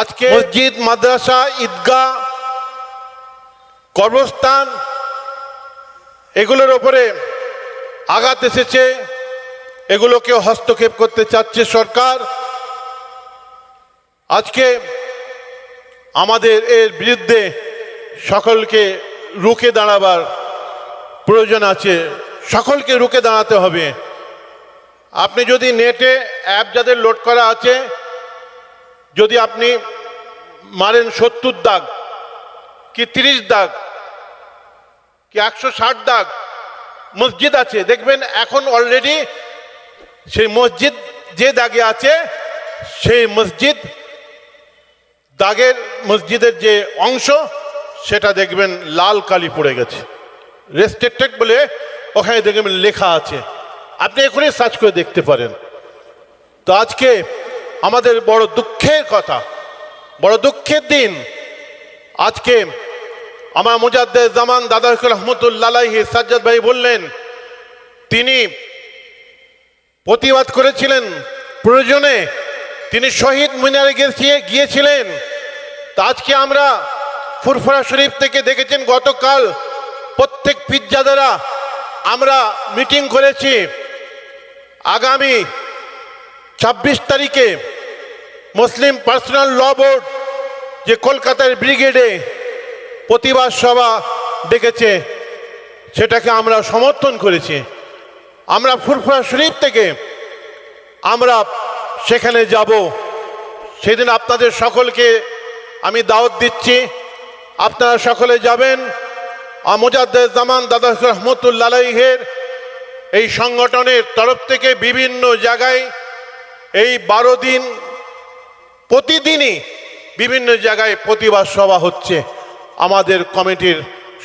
আজকে মসজিদ, মাদ্রাসা, ঈদগাহ কর্মস্থান এগুলোর ওপরে আঘাত এসেছে। এগুলোকে হস্তক্ষেপ করতে চাচ্ছে সরকার। আজকে আমাদের এর বিরুদ্ধে সকলকে রুখে দাঁড়াবার প্রয়োজন আছে। সকলকে রুখে দাঁড়াতে হবে। আপনি যদি নেটে অ্যাপ যাদের লোড করা আছে যদি আপনি মারেন সত্তর দাগ, কি তিরিশ দাগ, কি একশো ষাট দাগ, মসজিদ আছে, দেখবেন এখন অলরেডি সেই মসজিদ যে দাগে আছে, সেই মসজিদ দাগের মসজিদের যে অংশ, সেটা দেখবেন লাল কালি পড়ে গেছে। রেস্ট্রিক্টেড বলে ওখানে দেখবেন লেখা আছে। আপনি এখনই সার্চ করে দেখতে পারেন। তো আজকে আমাদের বড় দুঃখের কথা, বড় দুঃখের দিন। আজকে আমার মুজাদ্দে জামান দাদা রহমতুল্লাহি সাজ্জাদ ভাই বললেন, তিনি প্রতিবাদ করেছিলেন প্রয়োজনে, তিনি শহীদ মিনারে গিয়ে গিয়েছিলেন। তা আজকে আমরা ফুরফুরা শরীফ থেকে দেখেছেন, গতকাল প্রত্যেক পিজ্জাদারা আমরা মিটিং করেছি। আগামী ছাব্বিশ তারিখে মুসলিম পার্সোনাল ল বোর্ড যে কলকাতার ব্রিগেডে প্রতিবাদ সভা ডেকেছে, সেটাকে আমরা সমর্থন করেছি। আমরা ফুরফুরা শরীফ থেকে আমরা সেখানে যাব। সেদিন আপনাদের সকলকে আমি দাওয়াত দিচ্ছি। আপনারা সকলে যাবেন। জামান দাদা রহমতুল্লাহের এই সংগঠনের তরফ থেকে বিভিন্ন জায়গায় এই বারো দিন প্রতিদিনই বিভিন্ন জায়গায় প্রতিবাদ সভা হচ্ছে। আমাদের কমিটির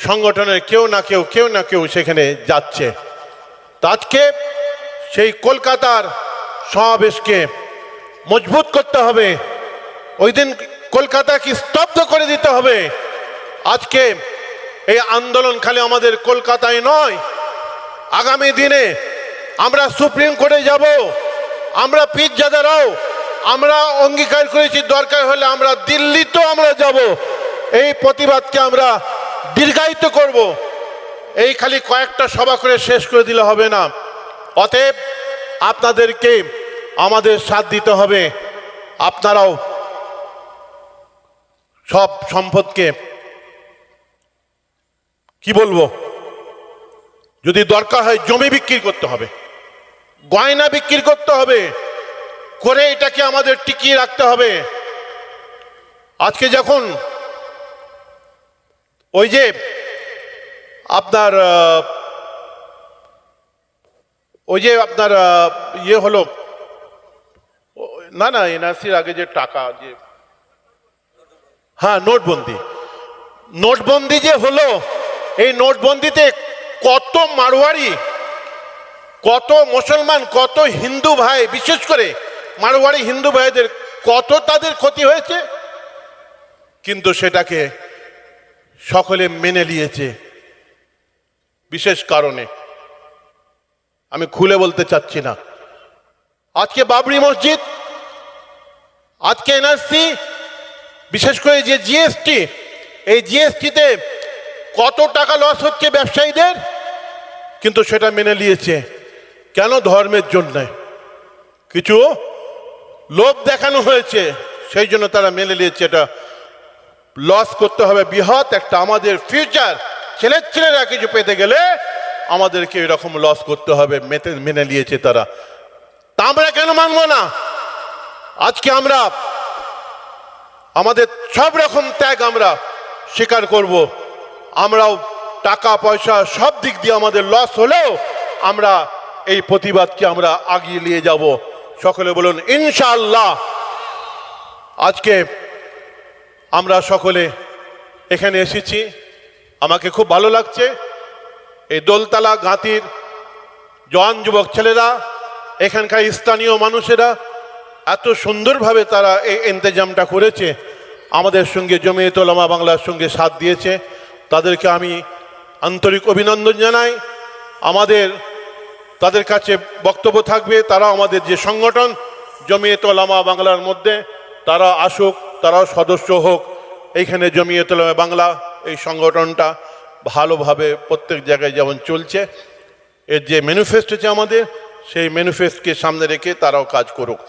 সংগঠনের কেউ না কেউ কেউ না কেউ সেখানে যাচ্ছে। আজকে সেই কলকাতার সমাবেশকে মজবুত করতে হবে। ওই দিন কলকাতাকে স্তব্ধ করে দিতে হবে। আজকে এই আন্দোলন খালি আমাদের কলকাতায় নয়, আগামী দিনে আমরা সুপ্রিম কোর্টে যাব। আমরা পিজ্জাদারাও আমরা অঙ্গীকার করেছি, দরকার হলে আমরা দিল্লিতেও আমরা যাব। এই প্রতিবাদকে আমরা দীর্ঘায়িত করব। এই খালি কয়েকটা সভা করে শেষ করে দিলে হবে না। অতএব আপনাদেরকে আমাদের সাথ দিতে হবে। আপনারাও সব সম্পদকে, কি বলব? যদি দরকার হয় জমি বিক্রি করতে হবে। গয়না বিক্রি করতে হবে, করে এটাকে আমাদের টিকিয়ে রাখতে হবে। আজকে যখন ওই যে আপনার ওই যে আপনার ইয়ে হলো, না না, এনআরসির আগে যে টাকা, যে হ্যাঁ নোটবন্দি। নোটবন্দি যে হলো, এই নোটবন্দিতে কত মারোয়ারি কত মুসলমান, কত হিন্দু ভাই, বিশেষ করে মারোয়ারি হিন্দু ভাইদের, কত তাদের ক্ষতি হয়েছে? কিন্তু সেটাকে সকলে মেনে নিয়েছে। বিশেষ কারণে। আমি খুলে বলতে চাচ্ছি না। আজকে বাবরি মসজিদ, আজকে এনআরসি, বিশেষ করে যে জিএসটি, এই জিএসটিতে কত টাকা লস হচ্ছে ব্যবসায়ীদের? কিন্তু সেটা মেনে নিয়েছে। কেন ধর্মের জন্য? কিছু লোভ দেখানো হয়েছে, সেই জন্য তারা মেনে নিয়েছে এটা। লস করতে হবে, বৃহৎ একটা আমাদের ফিউচার ছেলের ছেলেরা কিছু পেতে গেলে আমাদেরকে এরকম লস করতে হবে, মেতে, মেনে নিয়েছে তারা। তা আমরা কেন মানব না? আজকে আমরা আমাদের সব রকম ত্যাগ আমরা স্বীকার করব। আমরাও টাকা, পয়সা সব দিক দিয়ে আমাদের লস হলেও আমরা এই প্রতিবাদকে আমরা আগিয়ে নিয়ে যাব। সকলে বলুন, ইনশাআল্লাহ। আজকে আমরা সকলে এখানে এসেছি। আমাকে খুব ভালো লাগছে। এই দোলতলা গাঁতির জওয়ান যুবক ছেলেরা, এখানকার স্থানীয় মানুষেরা, এত সুন্দরভাবে তারা এই ইন্তজামটা করেছে। আমাদের সঙ্গে জমিয়ত ওলামা বাংলার সঙ্গে সাথ দিয়েছে। তাদেরকে আমি আন্তরিক অভিনন্দন জানাই। আমাদের তাদের কাছে বক্তব্য থাকবে, তারা আমাদের যে সংগঠন, জমিয়ত ওলামা বাংলার মধ্যে, তারা আসুক তারা সদস্য হোক। এইখানে জমিয়ে তোলা বাংলা, এই সংগঠনটা ভালোভাবে প্রত্যেক জায়গায় যেমন চলছে, এর যে ম্যানিফেস্ট আছে আমাদের, সেই ম্যানিফেস্টকে সামনে রেখে তারাও কাজ করুক।